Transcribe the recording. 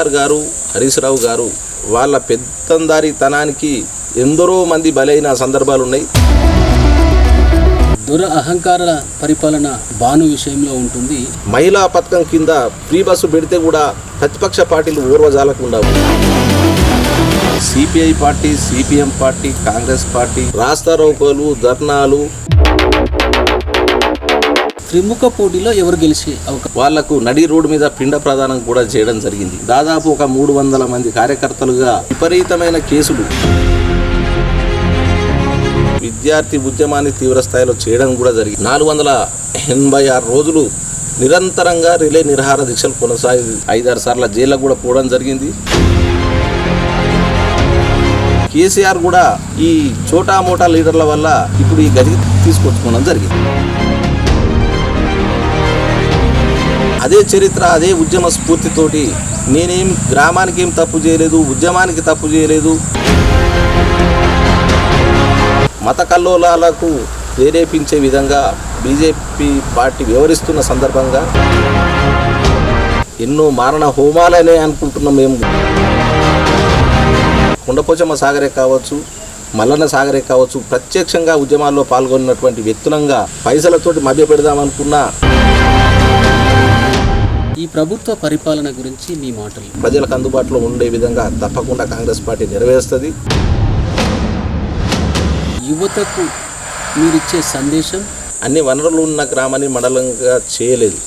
కేసీఆర్ గారు హరీష్ రావు గారు వాళ్ళ పెత్తందారితనానికి ఎందరో మంది బలైన సందర్భాలు ఉన్నాయి దుర అహంకార పరిపాలన బాను విషయంలో ఉంటుంది. మహిళా పథకం కింద ఫ్రీ బస్సు పెడితే కూడా ప్రతిపక్ష పార్టీలు ఊర్వజాలకుండా CPI party CPM party Congress party రాస్తా రోకోలు ధర్నాలు త్రిముఖ పోటీలో ఎవరు గెలిచి వాళ్ళకు నడి రోడ్డు మీద పిండ ప్రదానం కూడా చేయడం జరిగింది. దాదాపు ఒక మూడు వందల మంది కార్యకర్తలుగా విపరీతమైన కేసులు విద్యార్థి ఉద్యమాన్ని తీవ్ర స్థాయిలో చేయడం కూడా జరిగింది. నాలుగు వందల ఎనభై ఆరు రోజులు నిరంతరంగా రిలే నిరహార దీక్షలు కొనసాగి ఐదారు సార్ల జైల్లో కూడా పోవడం జరిగింది. కేసీఆర్ కూడా ఈ చోటా మోటా లీడర్ల వల్ల ఇప్పుడు ఈ గది తీసుకొచ్చుకోవడం జరిగింది. అదే చరిత్ర అదే ఉద్యమ స్ఫూర్తితోటి నేనేం గ్రామానికి ఏం తప్పు చేయలేదు ఉద్యమానికి తప్పు చేయలేదు. మత కల్లోలాలకు ప్రేరేపించే విధంగా బీజేపీ పార్టీ వ్యవహరిస్తున్న సందర్భంగా ఎన్నో మారణ హోమాలనే అనుకుంటున్నాం మేము. కుండపోచమ్మ సాగరే కావచ్చు మల్లన్న సాగరే కావచ్చు ప్రత్యక్షంగా ఉద్యమాల్లో పాల్గొన్నటువంటి వ్యక్తులంగా పైసలతోటి మభ్య పెడదామనుకున్నా ఈ ప్రభుత్వ పరిపాలన గురించి మీ మాటలు. ప్రజలకు అందుబాటులో ఉండే విధంగా తప్పకుండా కాంగ్రెస్ పార్టీ నెరవేరుస్తుంది. యువతకు మీరిచ్చే సందేశం? అన్ని వనరులు ఉన్న గ్రామాన్ని మండలంగా చేయలేదు.